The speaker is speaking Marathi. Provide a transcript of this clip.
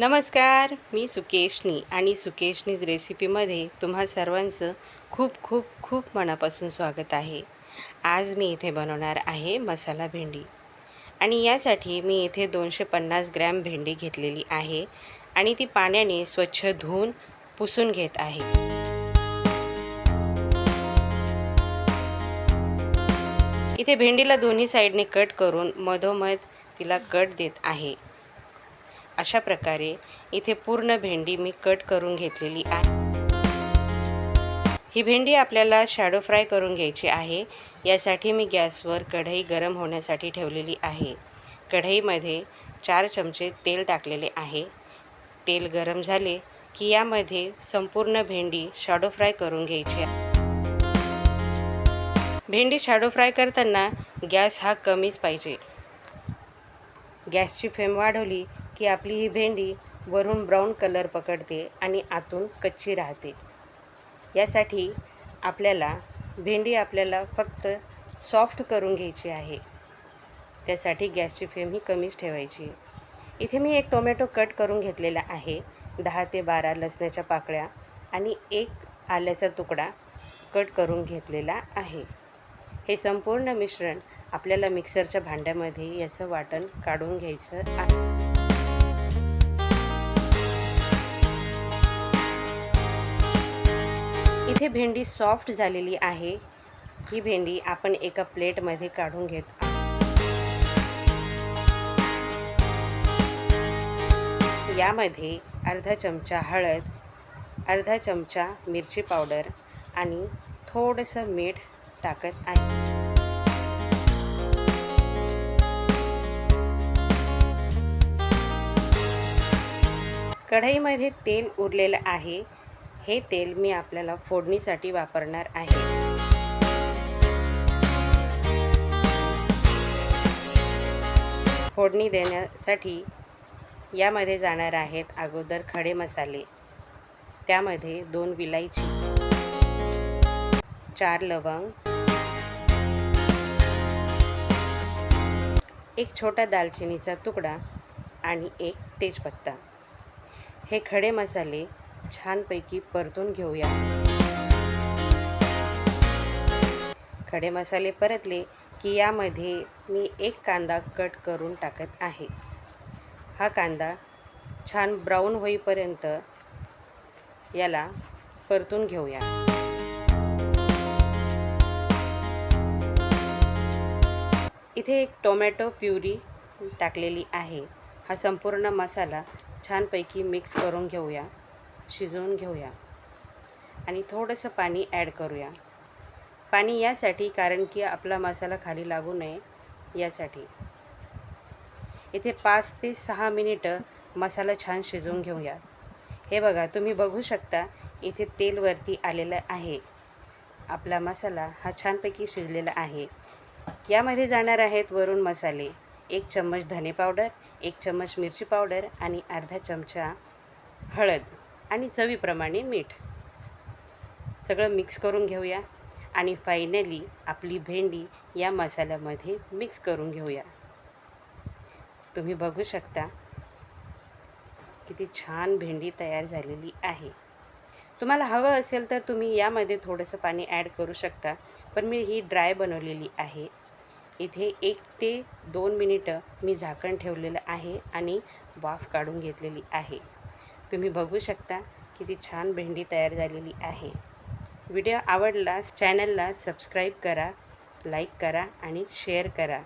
नमस्कार मी सुकेशनी आणि सुकेशनीज रेसिपीमध्ये तुम्हा सर्वांचं खूप खूप खूप मनापासून स्वागत आहे. आज मी इथे बनवणार आहे मसाला भेंडी. आणि यासाठी मी इथे दोनशे पन्नास ग्रॅम भेंडी घेतलेली आहे आणि ती पाण्याने स्वच्छ धुवून पुसून घेत आहे. इथे भेंडीला दोन्ही साईडने कट करून मधोमध तिला कट देत आहे. अशा प्रकारे इथे पूर्ण भेंडी मी कट करून घेतलेली आहे. ही भेंडी आपल्याला शॅडो फ्राय करून घ्यायची आहे. यासाठी मी गॅसवर कढई गरम होण्यासाठी ठेवलेली आहे. कढईमध्ये चार चमचे तेल टाकलेले आहे. तेल गरम झाले की यामध्ये संपूर्ण भेंडी शॅडो फ्राय करून घ्यायची आहे. भेंडी शॅडो फ्राय करताना गॅस हा कमीच पाहिजे. गॅसची फ्लेम वाढवली की आपली ही भेंडी वरून ब्राऊन कलर पकडते आणि आतून कच्ची राहते. यासाठी आपल्याला भेंडी आपल्याला फक्त सॉफ्ट करून घ्यायची आहे. त्यासाठी गॅसची फ्लेम ही कमीच ठेवायची. इथे मी एक टोमॅटो कट करून घेतलेला आहे. दहा ते बारा लसणाच्या पाकळ्या आणि एक आल्याचा तुकडा कट करून घेतलेला आहे. हे संपूर्ण मिश्रण आपल्याला मिक्सरच्या भांड्यामध्ये याचं वाटण काढून घ्यायचं आहे. इथे भेंडी सॉफ्ट झालेली आहे. ही भेंडी आपण एका प्लेटमध्ये काढून घेत आहोत. यामध्ये अर्धा चमचा हळद अर्धा चमचा मिरची पावडर आणि थोडंसं मीठ टाकत आहे. कढईमध्ये तेल उरलेलं आहे. हे तेल मी आपल्याला फोडणीसाठी वापरणार आहे. फोडणी देण्यासाठी यामध्ये जाणार आहेत अगोदर खडे मसाले. त्यामध्ये दोन विलायची चार लवंग एक छोटा दालचिनीचा तुकडा आणि एक तेजपत्ता. हे खडे मसाले छानपैकी परतून घेऊया. खडे मसाले परतले की यामध्ये मी एक कांदा कट करून टाकत आहे. हा कांदा छान ब्राऊन होईपर्यंत याला परतून घेऊया. इथे एक टोमॅटो प्युरी टाकलेली आहे. हा संपूर्ण मसाला छानपैकी मिक्स करून घेऊया. शिजवून घेऊया. आणि थोडंसं पाणी ॲड करूया. पाणी यासाठी कारण की आपला मसाला खाली लागू नये यासाठी. इथे पाच ते सहा मिनिटं मसाला छान शिजवून घेऊया. हे बघा तुम्ही बघू शकता इथे तेल वरती आलेलं आहे. आपला मसाला हा छानपैकी शिजलेला आहे. यामध्ये जाणार आहेत वरून मसाले. एक चम्मच धने पावडर एक चम्मच मिरची पावडर आणि अर्धा चमचा हळद. आणि चवीप्रमाणे मीठ. सगळं मिक्स करून घेऊया आणि फायनली आपली भेंडी या मसाल्यामध्ये मिक्स करून घेऊया. तुम्ही बघू शकता किती छान भेंडी तयार झालेली आहे. तुम्हाला हवं असेल तर तुम्ही यामध्ये थोडंसं पाणी ॲड करू शकता पण मी ही ड्राय बनवलेली आहे. इथे एक ते दोन मिनिटं मी झाकण ठेवलेलं आहे आणि वाफ काढून घेतलेली आहे. तुम्ही बघू शकता किती छान भेंडी तयार झालेली आहे. व्हिडिओ आवडला चॅनलला सबस्क्राईब करा लाईक करा आणि शेअर करा.